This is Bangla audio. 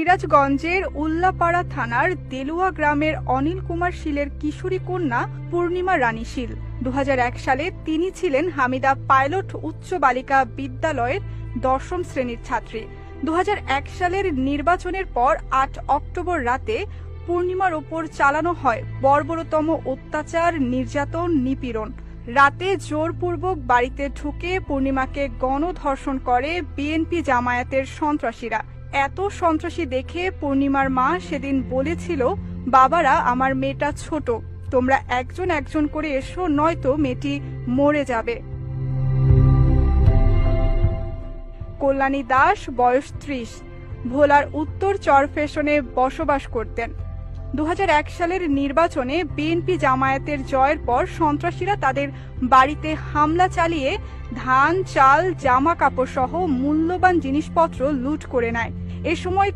সিরাজগঞ্জের উল্লাপাড়া থানার দেলুয়া গ্রামের অনিল কুমার শীলের কিশোরী কন্যা পূর্ণিমা রানী শীল। দু হাজার এক সালে তিনি ছিলেন হামিদা পাইলট উচ্চ বালিকা বিদ্যালয়ের দশম শ্রেণির ছাত্রী। দু হাজার এক সালের নির্বাচনের পর আট অক্টোবর রাতে পূর্ণিমার ওপর চালানো হয় বর্বরতম অত্যাচার, নির্যাতন, নিপীড়ন। রাতে জোরপূর্বক বাড়িতে ঢুকে পূর্ণিমাকে গণধর্ষণ করে বিএনপি জামায়াতের সন্ত্রাসীরা। এত সন্ত্রাসী দেখে পূর্ণিমার মা সেদিন বলেছিল, বাবারা, আমার মেয়েটা ছোট, তোমরা একজন একজন করে এসো, নয়তো মেয়েটি মরে যাবে। কল্যাণী দাস, বয়স ত্রিশ, ভোলার উত্তর চর ফ্যাশনে বসবাস করতেন। দু হাজার এক সালের নির্বাচনে বিএনপি জামায়াতের জয়ের পর সন্ত্রাসীরা তাদের বাড়িতে হামলা চালিয়ে ধান, চাল, জামা কাপড় সহ মূল্যবান জিনিসপত্র লুট করে নেয়। এ সময়